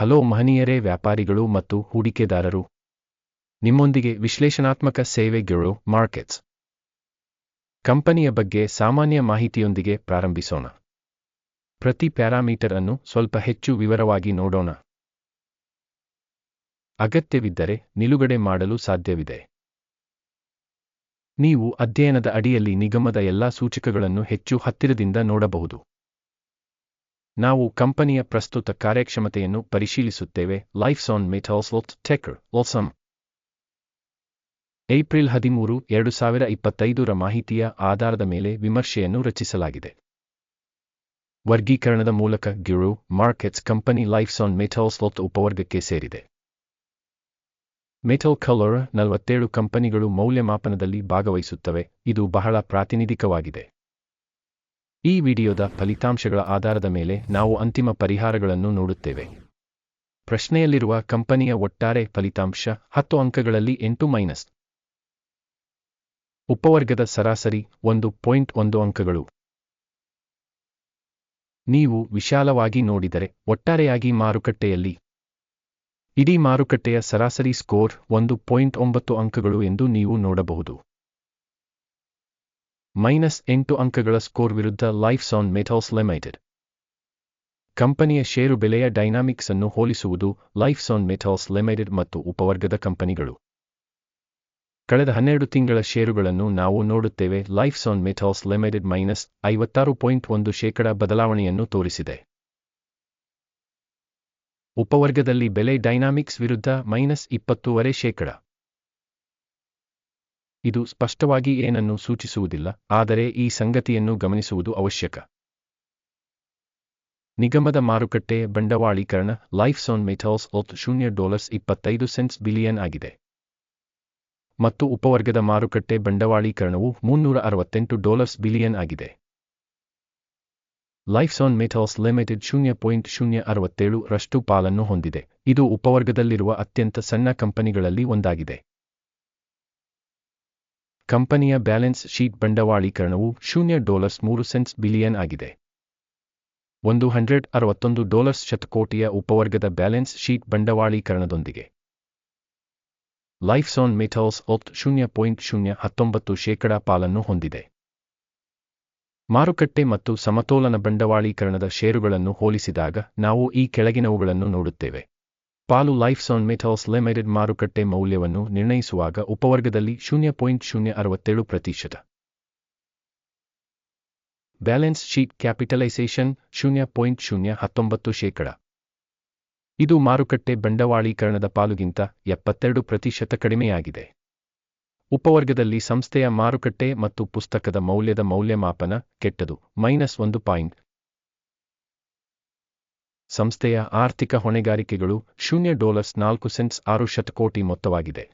Hello ಮಹನೀಯರೇ, ವ್ಯಾಪಾರಿಗಳು ಮತ್ತು ಹೂಡಿಕೆದಾರರು. ನಿಮ್ಮೊಂದಿಗೆ ವಿಶ್ಲೇಷಣಾತ್ಮಕ ಸೇವೆಗಳು ಮಾರ್ಕೆಟ್ಸ್. ಕಂಪನಿಯ ಬಗ್ಗೆ ಸಾಮಾನ್ಯ ಮಾಹಿತಿಯೊಂದಿಗೆ ಪ್ರಾರಂಭಿಸೋಣ. ಪ್ರತಿ ಪ್ಯಾರಾಮೀಟರ್ ಅನ್ನು ಸ್ವಲ್ಪ ಹೆಚ್ಚು ವಿವರವಾಗಿ ನೋಡೋಣ. ಅಗತ್ಯವಿದ್ದರೆ ನಿಲುಗಡೆ ಮಾಡಲು ಸಾಧ್ಯವಿದೆ. ನೀವು ಅಧ್ಯಯನದ ಅಡಿಯಲ್ಲಿ ನಿಗಮದ ಎಲ್ಲಾ ಸೂಚಕಗಳನ್ನು ಹೆಚ್ಚು ಹತ್ತಿರದಿಂದ ನೋಡಬಹುದು. ನಾವು ಕಂಪನಿಯ ಪ್ರಸ್ತುತ ಕಾರ್ಯಕ್ಷಮತೆಯನ್ನು ಪರಿಶೀಲಿಸುತ್ತೇವೆ. ಲೈಫ್ಸ್ ಆನ್ ಮೆಟಲ್ಸ್ ಟೆಕರ್ ಓಸಮ್ ಏಪ್ರಿಲ್ ಹದಿಮೂರು, ಎರಡು ಸಾವಿರ ಇಪ್ಪತ್ತೈದರ ಮಾಹಿತಿಯ ಆಧಾರದ ಮೇಲೆ ವಿಮರ್ಶೆಯನ್ನು ರಚಿಸಲಾಗಿದೆ. ವರ್ಗೀಕರಣದ ಮೂಲಕ Gir markets company Lifes on Metals ಉಪವರ್ಗಕ್ಕೆ ಸೇರಿದೆ. ಮೆಟಲ್ ಕಲರ್ ನಲವತ್ತೇಳು ಕಂಪನಿಗಳು ಮೌಲ್ಯಮಾಪನದಲ್ಲಿ ಭಾಗವಹಿಸುತ್ತವೆ. ಇದು ಬಹಳ ಪ್ರಾತಿನಿಧಿಕವಾಗಿದೆ. ಈ ವಿಡಿಯೋದ ಫಲಿತಾಂಶಗಳ ಆಧಾರದ ಮೇಲೆ ನಾವು ಅಂತಿಮ ಪರಿಹಾರಗಳನ್ನು ನೋಡುತ್ತೇವೆ. ಪ್ರಶ್ನೆಯಲ್ಲಿರುವ ಕಂಪನಿಯ ಒಟ್ಟಾರೆ ಫಲಿತಾಂಶ ಹತ್ತು ಅಂಕಗಳಲ್ಲಿ ಎಂಟು ಮೈನಸ್. ಉಪವರ್ಗದ ಸರಾಸರಿ ಒಂದು ಪಾಯಿಂಟ್ ಒಂದು ಅಂಕಗಳು. ನೀವು ವಿಶಾಲವಾಗಿ ನೋಡಿದರೆ ಒಟ್ಟಾರೆಯಾಗಿ ಮಾರುಕಟ್ಟೆಯಲ್ಲಿ ಇಡೀ ಮಾರುಕಟ್ಟೆಯ ಸರಾಸರಿ ಸ್ಕೋರ್ ಒಂದು ಪಾಯಿಂಟ್ ಒಂಬತ್ತು ಅಂಕಗಳು ಎಂದು ನೀವು ನೋಡಬಹುದು. ಮೈನಸ್ ಎಂಟು ಅಂಕಗಳ ಸ್ಕೋರ್ ವಿರುದ್ಧ ಲೈಫ್ಸ್ ಆನ್ ಮೆಟಲ್ಸ್ ಲಿಮಿಟೆಡ್. ಕಂಪನಿಯ ಷೇರು ಬೆಲೆಯ ಡೈನಾಮಿಕ್ಸ್ ಅನ್ನು ಹೋಲಿಸುವುದು ಲೈಫ್ಸ್ ಆನ್ ಮೆಟಲ್ಸ್ ಲಿಮಿಟೆಡ್ ಮತ್ತು ಉಪವರ್ಗದ ಕಂಪನಿಗಳು. ಕಳೆದ ಹನ್ನೆರಡು ತಿಂಗಳ ಷೇರುಗಳನ್ನು ನಾವು ನೋಡುತ್ತೇವೆ Lifes on Metals limited minus ಐವತ್ತಾರು ಪಾಯಿಂಟ್ ಒಂದು ಶೇಕಡ ಬದಲಾವಣೆಯನ್ನು ತೋರಿಸಿದೆ. ಉಪವರ್ಗದಲ್ಲಿ ಬೆಲೆ ಡೈನಾಮಿಕ್ಸ್ ವಿರುದ್ಧ ಮೈನಸ್ ಇಪ್ಪತ್ತೂವರೆ ಶೇಕಡ. ಇದು ಸ್ಪಷ್ಟವಾಗಿ ಏನನ್ನು ಸೂಚಿಸುವುದಿಲ್ಲ, ಆದರೆ ಈ ಸಂಗತಿಯನ್ನು ಗಮನಿಸುವುದು ಅವಶ್ಯಕ. ನಿಗಮದ ಮಾರುಕಟ್ಟೆ ಬಂಡವಾಳೀಕರಣ, ಲೈಫ್ ಸೋನ್ ಮೆಟಲ್ಸ್ ಒತ್ ಶೂನ್ಯ ಡಾಲರ್ಸ್ ಇಪ್ಪತ್ತೈದು ಸೆಂಟ್ಸ್ ಬಿಲಿಯನ್ ಆಗಿದೆ. ಮತ್ತು ಉಪವರ್ಗದ ಮಾರುಕಟ್ಟೆ ಬಂಡವಾಳೀಕರಣವು ಮುನ್ನೂರ ಅರವತ್ತೆಂಟು ಡಾಲರ್ಸ್ ಬಿಲಿಯನ್ ಆಗಿದೆ. ಲೈಫ್ ಆನ್ ಮೆಟಲ್ಸ್ ಲಿಮಿಟೆಡ್ ಶೂನ್ಯ ಪಾಯಿಂಟ್ ಶೂನ್ಯ ಅರವತ್ತೇಳು ರಷ್ಟು ಪಾಲನ್ನು ಹೊಂದಿದೆ. ಇದು ಉಪವರ್ಗದಲ್ಲಿರುವ ಅತ್ಯಂತ ಸಣ್ಣ ಕಂಪನಿಗಳಲ್ಲಿ ಒಂದಾಗಿದೆ. ಕಂಪನಿಯ ಬ್ಯಾಲೆನ್ಸ್ ಶೀಟ್ ಬಂಡವಾಳೀಕರಣವು ಶೂನ್ಯ ಡಾಲರ್ಸ್ ಮೂರು ಸೆಂಟ್ಸ್ ಬಿಲಿಯನ್ ಆಗಿದೆ. ಒಂದು ಹಂಡ್ರೆಡ್ ಅರವತ್ತೊಂದು ಡಾಲರ್ಸ್ ಶತಕೋಟಿಯ ಉಪವರ್ಗದ ಬ್ಯಾಲೆನ್ಸ್ ಶೀಟ್ ಬಂಡವಾಳೀಕರಣದೊಂದಿಗೆ. ಲೈಫ್ಸ್ ಆನ್ ಮೆಟಲ್ಸ್ ಒತ್ ಶೂನ್ಯ ಪಾಯಿಂಟ್ ಶೂನ್ಯ ಹತ್ತೊಂಬತ್ತು ಶೇಕಡಾ ಪಾಲನ್ನು ಹೊಂದಿದೆ. ಮಾರುಕಟ್ಟೆ ಮತ್ತು ಸಮತೋಲನ ಬಂಡವಾಳೀಕರಣದ ಷೇರುಗಳನ್ನು ಹೋಲಿಸಿದಾಗ ನಾವು ಈ ಕೆಳಗಿನವುಗಳನ್ನು ನೋಡುತ್ತೇವೆ. ಪಾಲು ಲೈಫ್ ಆನ್ ಮೆಟಲ್ಸ್ ಲಿಮಿಟೆಡ್ ಮಾರುಕಟ್ಟೆ ಮೌಲ್ಯವನ್ನು ನಿರ್ಣಯಿಸುವಾಗ ಉಪವರ್ಗದಲ್ಲಿ ಶೂನ್ಯ ಪಾಯಿಂಟ್ ಶೂನ್ಯ ಅರವತ್ತೇಳು ಪ್ರತಿಶತ. ಬ್ಯಾಲೆನ್ಸ್ ಶೀಟ್ ಕ್ಯಾಪಿಟಲೈಸೇಷನ್ ಶೂನ್ಯ ಪಾಯಿಂಟ್ ಶೂನ್ಯ ಹತ್ತೊಂಬತ್ತು ಶೇಕಡ. ಇದು ಮಾರುಕಟ್ಟೆ ಬಂಡವಾಳೀಕರಣದ ಪಾಲುಗಿಂತ ಎಪ್ಪತ್ತೆರಡು ಪ್ರತಿಶತ ಕಡಿಮೆಯಾಗಿದೆ. ಉಪವರ್ಗದಲ್ಲಿ ಸಂಸ್ಥೆಯ ಮಾರುಕಟ್ಟೆ ಮತ್ತು ಪುಸ್ತಕದ ಮೌಲ್ಯದ ಮೌಲ್ಯಮಾಪನ ಕೆಟ್ಟದು, ಮೈನಸ್ ಒಂದು ಪಾಯಿಂಟ್ ಸಂಸ್ಥೆಯ ಆರ್ಥಿಕ ಹೊಣೆಗಾರಿಕೆಗಳು ಶೂನ್ಯ ಡಾಲರ್ಸ್ ನಾಲ್ಕು ಸೆಂಟ್ಸ್ ಆರು ಶತಕೋಟಿ ಮೊತ್ತವಾಗಿದೆ.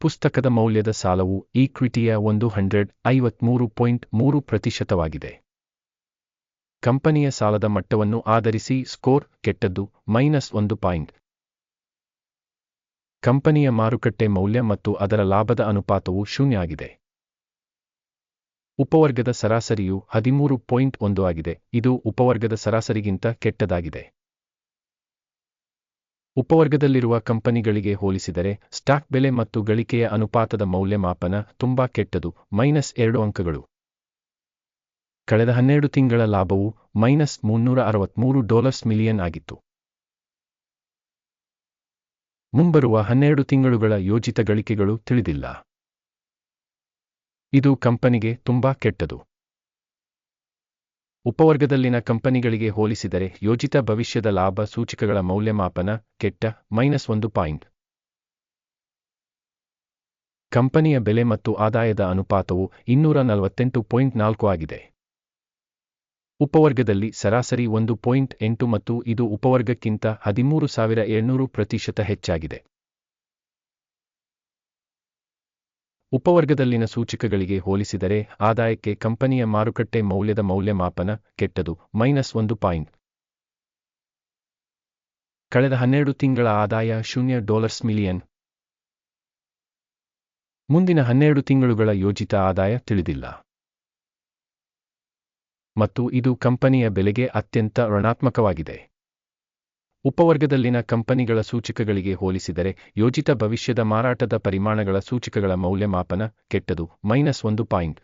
ಪುಸ್ತಕದ ಮೌಲ್ಯದ ಸಾಲವು ಈಕ್ವಿಟಿಯ ಒಂದು ಹಂಡ್ರೆಡ್ ಐವತ್ಮೂರು ಪಾಯಿಂಟ್ ಮೂರು ಪ್ರತಿಶತವಾಗಿದೆ. ಕಂಪನಿಯ ಸಾಲದ ಮಟ್ಟವನ್ನು ಆಧರಿಸಿ ಸ್ಕೋರ್ ಕೆಟ್ಟದ್ದು ಮೈನಸ್ ಒಂದು ಪಾಯಿಂಟ್. ಕಂಪನಿಯ ಮಾರುಕಟ್ಟೆ ಮೌಲ್ಯ ಮತ್ತು ಅದರ ಲಾಭದ ಅನುಪಾತವು ಶೂನ್ಯ ಆಗಿದೆ. ಉಪವರ್ಗದ ಸರಾಸರಿಯು ಹದಿಮೂರು ಪಾಯಿಂಟ್ ಒಂದು ಆಗಿದೆ. ಇದು ಉಪವರ್ಗದ ಸರಾಸರಿಗಿಂತ ಕೆಟ್ಟದಾಗಿದೆ. ಉಪವರ್ಗದಲ್ಲಿರುವ ಕಂಪನಿಗಳಿಗೆ ಹೋಲಿಸಿದರೆ, ಸ್ಟಾಕ್ ಬೆಲೆ ಮತ್ತು ಗಳಿಕೆಯ ಅನುಪಾತದ ಮೌಲ್ಯಮಾಪನ ತುಂಬಾ ಕೆಟ್ಟದು, ಮೈನಸ್ ಎರಡು ಅಂಕಗಳು. ಕಳೆದ ಹನ್ನೆರಡು ತಿಂಗಳ ಲಾಭವು ಮೈನಸ್ ಮುನ್ನೂರ ಅರವತ್ಮೂರು ಡಾಲರ್ಸ್ ಮಿಲಿಯನ್ ಆಗಿತ್ತು. ಮುಂಬರುವ ಹನ್ನೆರಡು ತಿಂಗಳುಗಳ ಯೋಜಿತ ಗಳಿಕೆಗಳು ತಿಳಿದಿಲ್ಲ. ಇದು ಕಂಪನಿಗೆ ತುಂಬಾ ಕೆಟ್ಟದು. ಉಪವರ್ಗದಲ್ಲಿನ ಕಂಪನಿಗಳಿಗೆ ಹೋಲಿಸಿದರೆ ಯೋಜಿತ ಭವಿಷ್ಯದ ಲಾಭ ಸೂಚಕಗಳ ಮೌಲ್ಯಮಾಪನ ಕೆಟ್ಟ ಮೈನಸ್ ಒಂದು ಪಾಯಿಂಟ್. ಕಂಪನಿಯ ಬೆಲೆ ಮತ್ತು ಆದಾಯದ ಅನುಪಾತವು ಇನ್ನೂರ ನಲವತ್ತೆಂಟು ಪಾಯಿಂಟ್ ನಾಲ್ಕು ಆಗಿದೆ. ಉಪವರ್ಗದಲ್ಲಿ ಸರಾಸರಿ ಒಂದು ಪಾಯಿಂಟ್ ಎಂಟು ಮತ್ತು ಇದು ಉಪವರ್ಗಕ್ಕಿಂತ ಹದಿಮೂರು ಸಾವಿರ ಏಳ್ನೂರು ಪ್ರತಿಶತ ಹೆಚ್ಚಾಗಿದೆ. ಉಪವರ್ಗದಲ್ಲಿನ ಸೂಚಿಕಗಳಿಗೆ ಹೋಲಿಸಿದರೆ ಆದಾಯಕ್ಕೆ ಕಂಪನಿಯ ಮಾರುಕಟ್ಟೆ ಮೌಲ್ಯದ ಮೌಲ್ಯಮಾಪನ ಕೆಟ್ಟದು, ಮೈನಸ್ ಒಂದು ಪಾಯಿಂಟ್. ಕಳೆದ ಹನ್ನೆರಡು ತಿಂಗಳ ಆದಾಯ ಶೂನ್ಯ ಡಾಲರ್ಸ್ ಮಿಲಿಯನ್. ಮುಂದಿನ ಹನ್ನೆರಡು ತಿಂಗಳುಗಳ ಯೋಜಿತ ಆದಾಯ ತಿಳಿದಿಲ್ಲ. ಮತ್ತು ಇದು ಕಂಪನಿಯ ಬೆಲೆಗೆ ಅತ್ಯಂತ ಋಣಾತ್ಮಕವಾಗಿದೆ. ಉಪವರ್ಗದಲ್ಲಿನ ಕಂಪನಿಗಳ ಸೂಚಕಗಳಿಗೆ ಹೋಲಿಸಿದರೆ ಯೋಜಿತ ಭವಿಷ್ಯದ ಮಾರಾಟದ ಪರಿಮಾಣಗಳ ಸೂಚಕಗಳ ಮೌಲ್ಯಮಾಪನ ಕೆಟ್ಟದು, ಮೈನಸ್ ಒಂದು ಪಾಯಿಂಟ್.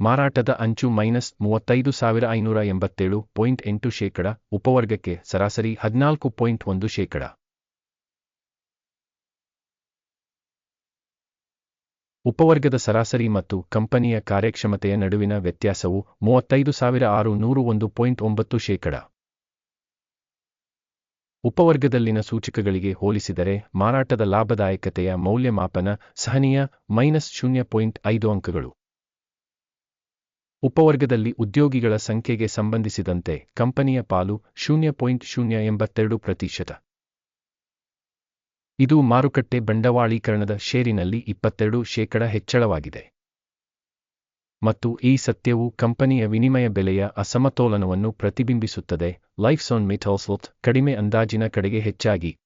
ಮಾರಾಟದ ಅಂಚು ಮೈನಸ್ ಮೂವತ್ತೈದು ಸಾವಿರ ಐನೂರ ಎಂಬತ್ತೇಳು ಪಾಯಿಂಟ್ ಎಂಟು ಶೇಕಡ, ಉಪವರ್ಗಕ್ಕೆ ಸರಾಸರಿ ಹದಿನಾಲ್ಕು ಪಾಯಿಂಟ್ ಒಂದು ಶೇಕಡ. ಉಪವರ್ಗದ ಸರಾಸರಿ ಮತ್ತು ಕಂಪನಿಯ ಕಾರ್ಯಕ್ಷಮತೆಯ ನಡುವಿನ ವ್ಯತ್ಯಾಸವು ಮೂವತ್ತೈದು ಸಾವಿರ ಆರು ನೂರು ಒಂದು ಪಾಯಿಂಟ್ ಒಂಬತ್ತು ಶೇಕಡ. ಉಪವರ್ಗದಲ್ಲಿನ ಸೂಚಕಗಳಿಗೆ ಹೋಲಿಸಿದರೆ ಮಾರಾಟದ ಲಾಭದಾಯಕತೆಯ ಮೌಲ್ಯಮಾಪನ ಸಹನೀಯ ಮೈನಸ್ ಶೂನ್ಯ ಪಾಯಿಂಟ್ ಐದು ಅಂಕಗಳು. ಉಪವರ್ಗದಲ್ಲಿ ಉದ್ಯೋಗಿಗಳ ಸಂಖ್ಯೆಗೆ ಸಂಬಂಧಿಸಿದಂತೆ ಕಂಪನಿಯ ಪಾಲು ಶೂನ್ಯ ಪಾಯಿಂಟ್ ಶೂನ್ಯ ಎಂಬತ್ತೆರಡು ಪ್ರತಿಶತ. ಇದು ಮಾರುಕಟ್ಟೆ ಬಂಡವಾಳೀಕರಣದ ಷೇರಿನಲ್ಲಿ ಇಪ್ಪತ್ತೆರಡು ಶೇಕಡ ಹೆಚ್ಚಳವಾಗಿದೆ. ಮತ್ತು ಈ ಸತ್ಯವು ಕಂಪನಿಯ ವಿನಿಮಯ ಬೆಲೆಯ ಅಸಮತೋಲನವನ್ನು ಪ್ರತಿಬಿಂಬಿಸುತ್ತದೆ ಲೈಫ್ಸೋನ್ ಮಿಥೋಸ್ಲೋತ್ ಕಡಿಮೆ ಅಂದಾಜಿನ ಕಡೆಗೆ ಹೆಚ್ಚಾಗಿ.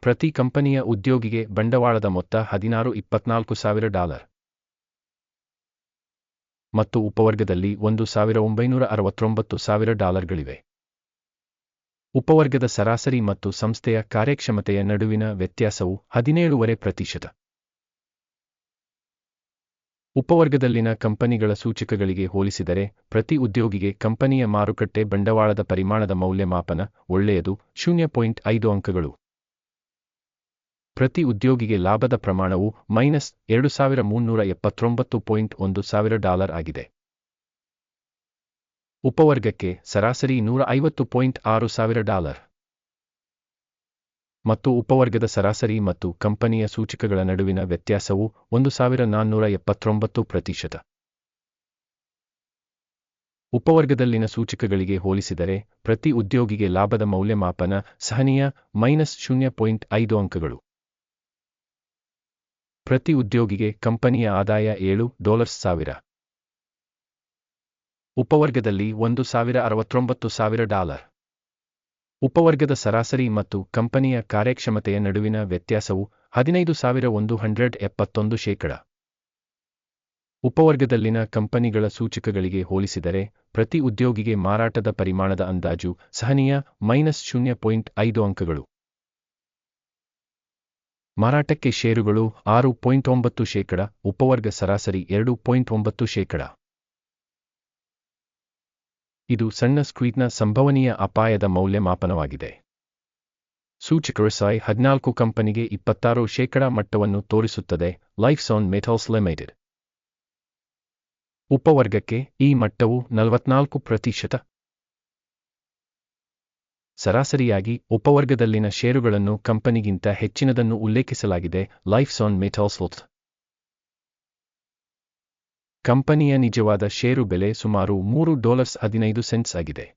ಪ್ರತಿ ಕಂಪನಿಯ ಉದ್ಯೋಗಿಗೆ ಬಂಡವಾಳದ ಮೊತ್ತ ಹದಿನಾರು ಇಪ್ಪತ್ನಾಲ್ಕು ಸಾವಿರ ಡಾಲರ್. ಮತ್ತು ಉಪವರ್ಗದಲ್ಲಿ ಒಂದು ಸಾವಿರ ಒಂಬೈನೂರ ಅರವತ್ತೊಂಬತ್ತು ಸಾವಿರ ಡಾಲರ್ಗಳಿವೆ. ಉಪವರ್ಗದ ಸರಾಸರಿ ಮತ್ತು ಸಂಸ್ಥೆಯ ಕಾರ್ಯಕ್ಷಮತೆಯ ನಡುವಿನ ವ್ಯತ್ಯಾಸವು ಹದಿನೇಳುವರೆ ಪ್ರತಿಶತ. ಉಪವರ್ಗದಲ್ಲಿನ ಕಂಪನಿಗಳ ಸೂಚಕಗಳಿಗೆ ಹೋಲಿಸಿದರೆ, ಪ್ರತಿ ಉದ್ಯೋಗಿಗೆ ಕಂಪನಿಯ ಮಾರುಕಟ್ಟೆ ಬಂಡವಾಳದ ಪರಿಮಾಣದ ಮೌಲ್ಯಮಾಪನ ಒಳ್ಳೆಯದು, ಶೂನ್ಯ ಪಾಯಿಂಟ್ ಐದು ಅಂಕಗಳು. ಪ್ರತಿ ಉದ್ಯೋಗಿಗೆ ಲಾಭದ ಪ್ರಮಾಣವು ಮೈನಸ್ ಎರಡು ಸಾವಿರ ಮುನ್ನೂರ ಎಪ್ಪತ್ತೊಂಬತ್ತು ಪಾಯಿಂಟ್ ಒಂದು ಸಾವಿರ ಡಾಲರ್ ಆಗಿದೆ. ಉಪವರ್ಗಕ್ಕೆ ಸರಾಸರಿ ನೂರ ಐವತ್ತು ಪಾಯಿಂಟ್ ಆರು ಸಾವಿರ ಡಾಲರ್. ಮತ್ತು ಉಪವರ್ಗದ ಸರಾಸರಿ ಮತ್ತು ಕಂಪನಿಯ ಸೂಚಕಗಳ ನಡುವಿನ ವ್ಯತ್ಯಾಸವು ಒಂದು ಸಾವಿರ ನಾನ್ನೂರ ಎಪ್ಪತ್ತೊಂಬತ್ತು ಪ್ರತಿಶತ. ಉಪವರ್ಗದಲ್ಲಿನ ಸೂಚಕಗಳಿಗೆ ಹೋಲಿಸಿದರೆ ಪ್ರತಿ ಉದ್ಯೋಗಿಗೆ ಲಾಭದ ಮೌಲ್ಯಮಾಪನ ಸಹನೀಯ ಮೈನಸ್ ಶೂನ್ಯ ಪಾಯಿಂಟ್ ಐದು ಅಂಕಗಳು. ಪ್ರತಿ ಉದ್ಯೋಗಿಗೆ ಕಂಪನಿಯ ಆದಾಯ ಏಳು ಡಾಲರ್ಸ್ ಸಾವಿರ. ಉಪವರ್ಗದಲ್ಲಿ ಒಂದು ಸಾವಿರ ಅರವತ್ತೊಂಬತ್ತು ಸಾವಿರ ಡಾಲರ್. ಉಪವರ್ಗದ ಸರಾಸರಿ ಮತ್ತು ಕಂಪನಿಯ ಕಾರ್ಯಕ್ಷಮತೆಯ ನಡುವಿನ ವ್ಯತ್ಯಾಸವು ಹದಿನೈದು ಸಾವಿರ ಒಂದು ಹಂಡ್ರೆಡ್ ಎಪ್ಪತ್ತೊಂದು ಶೇಕಡ. ಉಪವರ್ಗದಲ್ಲಿನ ಕಂಪನಿಗಳ ಸೂಚಕಗಳಿಗೆ ಹೋಲಿಸಿದರೆ ಪ್ರತಿ ಉದ್ಯೋಗಿಗೆ ಮಾರಾಟದ ಪರಿಮಾಣದ ಅಂದಾಜು ಸಹನೀಯ ಮೈನಸ್ ಶೂನ್ಯ ಪಾಯಿಂಟ್ ಐದು ಅಂಕಗಳು. ಮಾರಾಟಕ್ಕೆ ಷೇರುಗಳು ಆರು ಪಾಯಿಂಟ್ ಒಂಬತ್ತು ಶೇಕಡ, ಉಪವರ್ಗ ಸರಾಸರಿ ಎರಡು ಪಾಯಿಂಟ್ ಒಂಬತ್ತು ಶೇಕಡ. ಇದು ಸಣ್ಣ ಸ್ಕ್ವೀಟ್ನ ಸಂಭವನೀಯ ಅಪಾಯದ ಮೌಲ್ಯಮಾಪನವಾಗಿದೆ. ಸೂಚಕರು ಸಾಯ್ ಹದಿನಾಲ್ಕು ಕಂಪನಿಗೆ ಇಪ್ಪತ್ತಾರು ಶೇಕಡಾ ಮಟ್ಟವನ್ನು ತೋರಿಸುತ್ತದೆ ಲೈಫ್ಸಾನ್ ಮೆಥಾಲ್ಸ್ ಲಿಮಿಟೆಡ್. ಉಪವರ್ಗಕ್ಕೆ ಈ ಮಟ್ಟವು ನಲವತ್ನಾಲ್ಕು ಪ್ರತಿಶತ. ಸರಾಸರಿಯಾಗಿ ಉಪವರ್ಗದಲ್ಲಿನ ಷೇರುಗಳನ್ನು ಕಂಪನಿಗಿಂತ ಹೆಚ್ಚಿನದನ್ನು ಉಲ್ಲೇಖಿಸಲಾಗಿದೆ ಲೈಫ್ಸಾನ್ ಮೆಥಾಲ್ಸ್ ಕಂಪನಿಯ ನಿಜವಾದ ಷೇರು ಬೆಲೆ ಸುಮಾರು ಮೂರು ಡಾಲರ್ಸ್ ಹದಿನೈದು ಸೆಂಟ್ಸ್ ಆಗಿದೆ.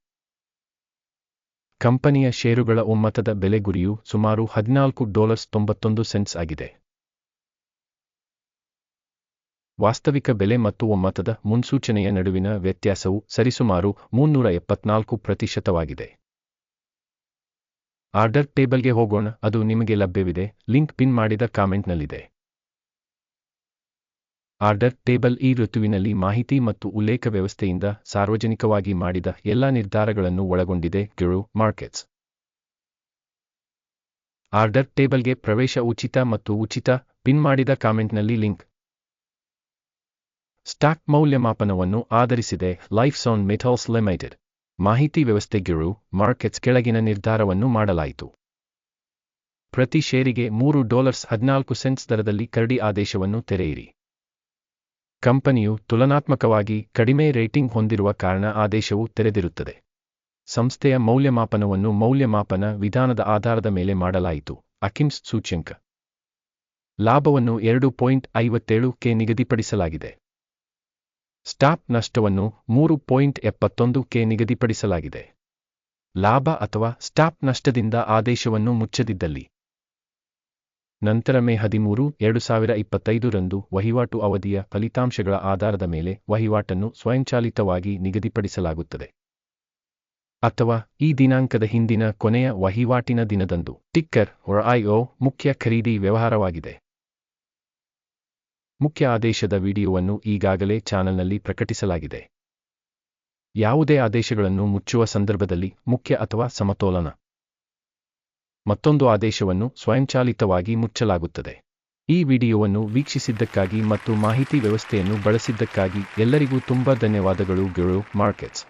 ಕಂಪನಿಯ ಷೇರುಗಳ ಒಮ್ಮತದ ಬೆಲೆ ಗುರಿಯು ಸುಮಾರು ಹದಿನಾಲ್ಕು ಡಾಲರ್ಸ್ ತೊಂಬತ್ತೊಂದು ಸೆಂಟ್ಸ್ ಆಗಿದೆ. ವಾಸ್ತವಿಕ ಬೆಲೆ ಮತ್ತು ಒಮ್ಮತದ ಮುನ್ಸೂಚನೆಯ ನಡುವಿನ ವ್ಯತ್ಯಾಸವು ಸರಿಸುಮಾರು ಮುನ್ನೂರ ಎಪ್ಪತ್ನಾಲ್ಕು ಪ್ರತಿಶತವಾಗಿದೆ. ಆರ್ಡರ್ ಟೇಬಲ್ಗೆ ಹೋಗೋಣ, ಅದು ನಿಮಗೆ ಲಭ್ಯವಿದೆ, ಲಿಂಕ್ ಪಿನ್ ಮಾಡಿದ ಕಾಮೆಂಟ್ನಲ್ಲಿದೆ. ಆರ್ಡರ್ ಟೇಬಲ್ ಈ ಋತುವಿನಲ್ಲಿ ಮಾಹಿತಿ ಮತ್ತು ಉಲ್ಲೇಖ ವ್ಯವಸ್ಥೆಯಿಂದ ಸಾರ್ವಜನಿಕವಾಗಿ ಮಾಡಿದ ಎಲ್ಲಾ ನಿರ್ಧಾರಗಳನ್ನು ಒಳಗೊಂಡಿದೆ, ಗಿರು ಮಾರ್ಕೆಟ್ಸ್. ಆರ್ಡರ್ ಟೇಬಲ್ಗೆ ಪ್ರವೇಶ ಉಚಿತ ಮತ್ತು ಉಚಿತ ಪಿನ್ ಮಾಡಿದ ಕಾಮೆಂಟ್ನಲ್ಲಿ ಲಿಂಕ್. ಸ್ಟಾಕ್ ಮೌಲ್ಯಮಾಪನವನ್ನು ಆಧರಿಸಿದೆ ಲೈಫ್ಸಾನ್ ಮೆಥಾಲ್ಸ್ ಲಿಮಿಟೆಡ್. ಮಾಹಿತಿ ವ್ಯವಸ್ಥೆ, ಗಿರು ಮಾರ್ಕೆಟ್ಸ್ ಕೆಳಗಿನ ನಿರ್ಧಾರವನ್ನು ಮಾಡಲಾಯಿತು. ಪ್ರತಿ ಷೇರಿಗೆ ಮೂರು ಡಾಲರ್ಸ್ ಹದಿನಾಲ್ಕು ಸೆಂಟ್ಸ್ ದರದಲ್ಲಿ ಕರಡಿ ಆದೇಶವನ್ನು ತೆರೆಯಿರಿ. ಕಂಪನಿಯು ತುಲನಾತ್ಮಕವಾಗಿ ಕಡಿಮೆ ರೇಟಿಂಗ್ ಹೊಂದಿರುವ ಕಾರಣ ಆದೇಶವು ತೆರೆದಿರುತ್ತದೆ. ಸಂಸ್ಥೆಯ ಮೌಲ್ಯಮಾಪನವನ್ನು ಮೌಲ್ಯಮಾಪನ ವಿಧಾನದ ಆಧಾರದ ಮೇಲೆ ಮಾಡಲಾಯಿತು, ಅಕಿಮ್ಸ್ ಸೂಚ್ಯಂಕ. ಲಾಭವನ್ನು ಎರಡು ಪಾಯಿಂಟ್ ಐವತ್ತೇಳು ಕೆ ನಿಗದಿಪಡಿಸಲಾಗಿದೆ. ಸ್ಟಾಪ್ ನಷ್ಟವನ್ನು ಮೂರು ಪಾಯಿಂಟ್ ಎಪ್ಪತ್ತೊಂದು ಕೆ ನಿಗದಿಪಡಿಸಲಾಗಿದೆ. ಲಾಭ ಅಥವಾ ಸ್ಟಾಪ್ ನಷ್ಟದಿಂದ ಆದೇಶವನ್ನು ಮುಚ್ಚದಿದ್ದಲ್ಲಿ. ನಂತರ ಮೇ ಹದಿಮೂರು, ಎರಡು ಸಾವಿರ ಇಪ್ಪತ್ತೈದರಂದು ವಹಿವಾಟು ಅವಧಿಯ ಫಲಿತಾಂಶಗಳ ಆಧಾರದ ಮೇಲೆ ವಹಿವಾಟನ್ನು ಸ್ವಯಂಚಾಲಿತವಾಗಿ ನಿಗದಿಪಡಿಸಲಾಗುತ್ತದೆ. ಅಥವಾ ಈ ದಿನಾಂಕದ ಹಿಂದಿನ ಕೊನೆಯ ವಹಿವಾಟಿನ ದಿನದಂದು. ಟಿಕ್ಕರ್ ಒಐಒ ಮುಖ್ಯ ಖರೀದಿ ವ್ಯವಹಾರವಾಗಿದೆ. ಮುಖ್ಯ ಆದೇಶದ ವಿಡಿಯೋವನ್ನು ಈಗಾಗಲೇ ಚಾನಲ್ನಲ್ಲಿ ಪ್ರಕಟಿಸಲಾಗಿದೆ. ಯಾವುದೇ ಆದೇಶಗಳನ್ನು ಮುಚ್ಚುವ ಸಂದರ್ಭದಲ್ಲಿ ಮುಖ್ಯ ಅಥವಾ ಸಮತೋಲನ. ಮತ್ತೊಂದು ಆದೇಶವನ್ನು ಸ್ವಯಂಚಾಲಿತವಾಗಿ ಮುಚ್ಚಲಾಗುತ್ತದೆ. ಈ ವಿಡಿಯೋವನ್ನು ವೀಕ್ಷಿಸಿದ್ದಕ್ಕಾಗಿ ಮತ್ತು ಮಾಹಿತಿ ವ್ಯವಸ್ಥೆಯನ್ನು ಬಳಸಿದ್ದಕ್ಕಾಗಿ ಎಲ್ಲರಿಗೂ ತುಂಬಾ ಧನ್ಯವಾದಗಳು. ಗಿರೋ ಮಾರ್ಕೆಟ್ಸ್